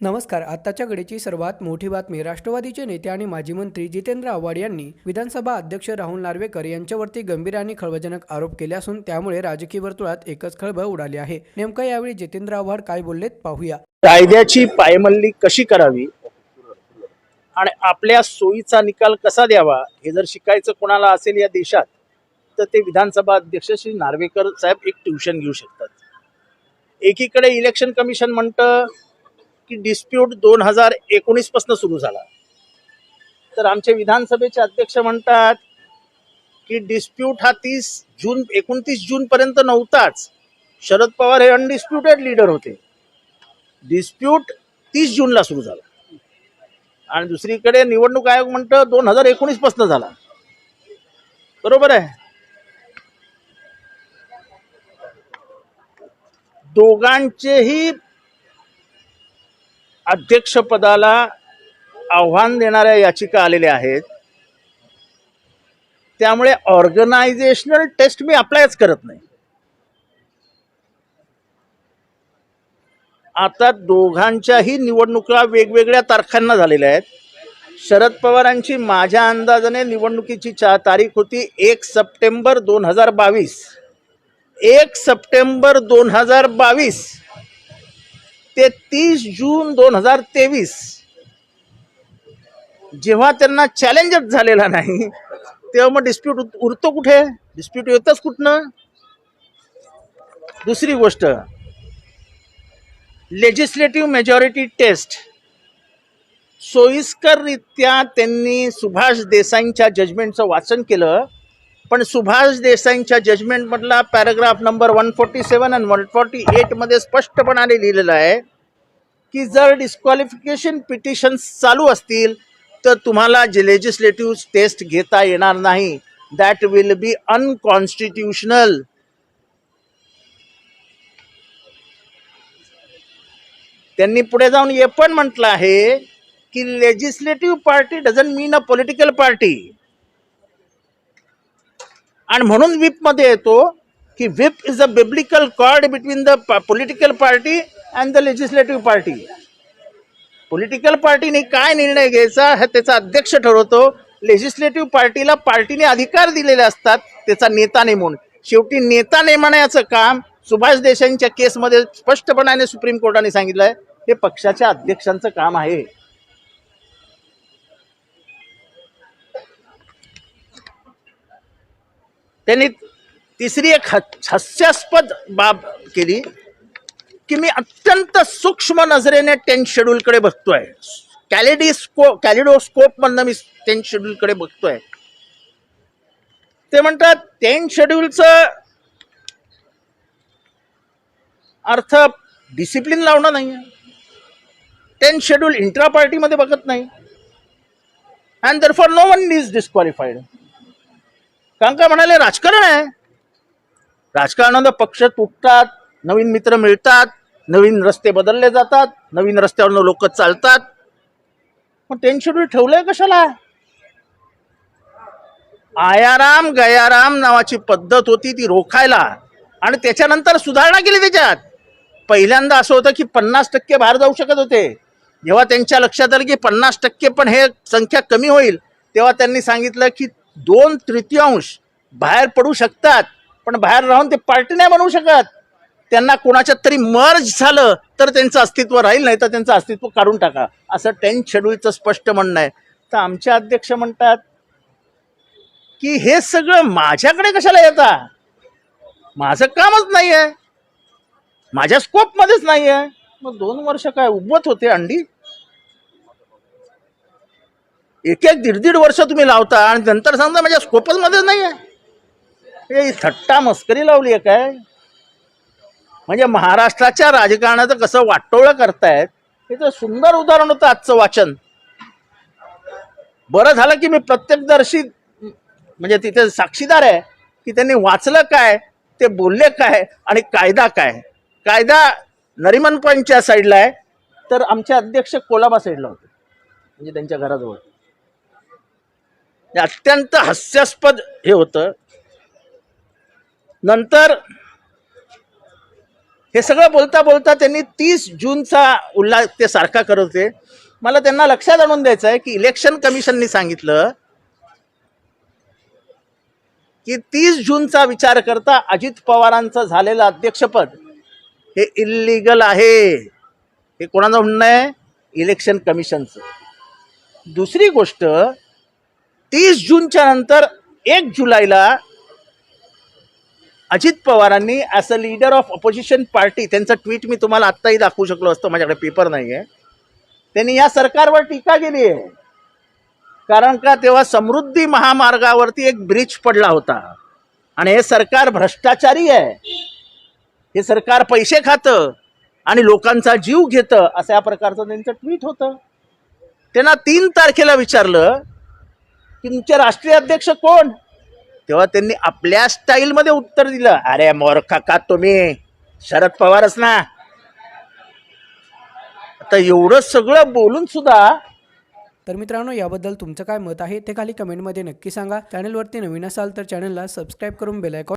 नमस्कार आत्ताच्या घडीची सर्वात मोठी बातमी राष्ट्रवादीचे नेते आणि माजी मंत्री जितेंद्र आव्हाड यांनी विधानसभा अध्यक्ष राहुल नार्वेकर यांच्यावरती गंभीर आणि खळबळजनक आरोप केले असून त्यामुळे राजकीय वर्तुळात एकच खळबळ उडाली आहे. नेमकं यावेळी जितेंद्र आव्हाड काय बोललेत पाहूया. कायद्याची पायमल्ली कशी करावी आणि आपल्या सोयीचा निकाल कसा द्यावा हे जर शिकायचं कोणाला असेल या देशात तर ते विधानसभा अध्यक्ष श्री नार्वेकर साहेब एक ट्युशन घेऊ शकतात. एकीकडे इलेक्शन कमिशन म्हणतं की डिस्प्यूट दोन हजार एकोणीसपासून सुरू झाला. तर आमचे विधानसभेचे अध्यक्ष म्हणतात की डिस्प्यूट हा तीस जून एकोणतीस जून पर्यंत नव्हताच. शरद पवार हे अनडिस्प्युटेड लीडर होते. डिस्प्यूट तीस जूनला सुरू झाला. आणि दुसरीकडे निवडणूक आयोग म्हणतं दोन हजार एकोणीसपासून झाला. बरोबर आहे? दोघांचेही अध्यक्षपदाला आव्हान देणाऱ्या याचिका आलेल्या आहेत. त्यामुळे ऑर्गनायझेशनल टेस्ट मी अप्लायच करत नाही. आता दोघांच्याही निवडणुका वेगवेगळ्या तारखांना झालेल्या आहेत. शरद पवारांची माझ्या अंदाजाने निवडणुकीची चा तारीख होती एक सप्टेंबर दोन हजार बावीस. एक सप्टेंबर दोन हजार बावीस. ते तीस जून दोन हजार तेवीस. जेव्हा त्यांना चॅलेंजच झालेला नाही तेव्हा मग डिस्प्यूट उरतो कुठे? डिस्प्यूट येतच कुठनं? दुसरी गोष्ट लेजिस्लेटिव्ह मेजॉरिटी टेस्ट सोयीस्कररित्या त्यांनी सुभाष देसाईंच्या जजमेंटचं वाचन केलं. पण सुभाष देसाईंच्या जजमेंटमधला paragraph number one forty seven आणि वन फोर्टी एटमध्ये स्पष्टपणाने लिहिलेलं आहे की जर डिस्क्वालिफिकेशन पिटिशन्स चालू असतील तर तुम्हाला जे लेजिस्लेटिव्ह टेस्ट घेता येणार नाही. दॅट विल बी अनकॉन्स्टिट्युशनल त्यांनी पुढे जाऊन हे पण म्हटलं आहे की legislative party doesn't mean a political party आणि म्हणून विपमध्ये येतो की whip is a umbilical cord between the political party and the legislative party political पार्टीने काय निर्णय घ्यायचा हे त्याचा अध्यक्ष ठरवतो. लेजिस्लेटिव्ह पार्टीला पार्टीने अधिकार दिलेले असतात त्याचा नेता नेमून शेवटी नेता नेमण्याचं काम सुभाष देसाईंच्या केसमध्ये स्पष्टपणाने सुप्रीम कोर्टाने सांगितलं आहे हे पक्षाच्या अध्यक्षांचं काम आहे. त्यांनी तिसरी एक हास्यास्पद बाब केली की मी अत्यंत सूक्ष्म नजरेने टेन्थ शेड्यूलकडे बघतोय. कॅलिडिस्को कॅलिडोस्कोपमधनं मी टेन्थ शेड्यूलकडे बघतोय. ते म्हणतात टेन्थ शेड्यूलचं अर्थ डिसिप्लिन लावणं नाही टेन्थ शेड्यूल इंट्रा पार्टीमध्ये बघत नाही. And therefore no one is disqualified कारण का म्हणाले राजकारण आहे. राजकारणानं पक्ष तुटतात नवीन मित्र मिळतात नवीन रस्ते बदलले जातात नवीन रस्त्यावरनं लोक चालतात. मग टेन शेड्यूल ठेवलंय कशाला? आयाराम गयाराम नावाची पद्धत होती ती रोखायला. आणि त्याच्यानंतर सुधारणा केली त्याच्यात. पहिल्यांदा असं होतं की पन्नास टक्के बाहेर जाऊ शकत होते. जेव्हा त्यांच्या लक्षात आलं की पन्नास टक्के पण हे संख्या कमी होईल तेव्हा त्यांनी सांगितलं की दोन तृतीयांश बाहेर पडू शकतात पण बाहेर राहून ते पार्टी नाही बनवू शकत. त्यांना कोणाच्यात तरी मर्ज झालं तर त्यांचं अस्तित्व राहील नाही तर त्यांचं अस्तित्व काढून टाका. असं टेन्थ शेड्यूलचं स्पष्ट म्हणणं आहे. तर आमचे अध्यक्ष म्हणतात की हे सगळं माझ्याकडे कशाला येता? माझं कामच नाही आहे माझ्या स्कोपमध्येच नाही आहे मग दोन वर्ष काय उभत होते अंडी? एक एक दीड दीड वर्ष तुम्ही लावता आणि नंतर सांगता माझ्या स्कोपचमध्ये नाही आहे हे थट्टा मस्करी लावली आहे काय? म्हणजे महाराष्ट्राच्या राजकारणाचं कसं वाटोळं करतायत हे तर सुंदर उदाहरण होतं आजचं वाचन. बरं झालं की मी प्रत्यक्षदर्शी म्हणजे तिथे साक्षीदार आहे की त्यांनी वाचलं काय ते बोलले काय आणि कायदा काय? कायदा नरिमन पॉईंटच्या साईडला आहे तर आमचे अध्यक्ष कोलाबा साईडला होते म्हणजे त्यांच्या घराजवळ. अत्यंत हास्यास्पद हे होतं. नंतर हे सगळं बोलता बोलता त्यांनी तीस जूनचा उल्हास ते सारखा करत होते. मला त्यांना लक्षात आणून द्यायचं आहे की इलेक्शन कमिशननी सांगितलं की तीस जूनचा विचार करता अजित पवारांचं झालेलं अध्यक्षपद हे इल्लीगल आहे. हे कोणाचं म्हणणं आहे? इलेक्शन कमिशनचं दुसरी गोष्ट तीस जूनच्या नंतर एक जुलैला अजित पवारांनी as a leader of opposition party त्यांचं ट्विट मी तुम्हाला आत्ताही दाखवू शकलो असतो माझ्याकडे पेपर नाही आहे त्यांनी या सरकारवर टीका केली आहे. कारण का तेव्हा समृद्धी महामार्गावरती एक ब्रिज पडला होता. आणि हे सरकार भ्रष्टाचारी आहे. हे सरकार पैसे खातं आणि लोकांचा जीव घेतं असं या प्रकारचं त्यांचं ट्विट होतं. त्यांना तीन तारखेला विचारलं तुमचे राष्ट्रीय अध्यक्ष कोण? तेव्हा त्यांनी आपल्या स्टाईलमध्ये उत्तर दिलं. अरे मोरखा का तुम्ही. शरद पवारच ना. आता एवढं सगळं बोलून सुद्धा तर मित्रांनो याबद्दल तुमचं काय मत आहे ते खाली कमेंटमध्ये नक्की सांगा. चॅनलवरती नवीन असाल तर चॅनलला सबस्क्राईब करून बेलायकॉन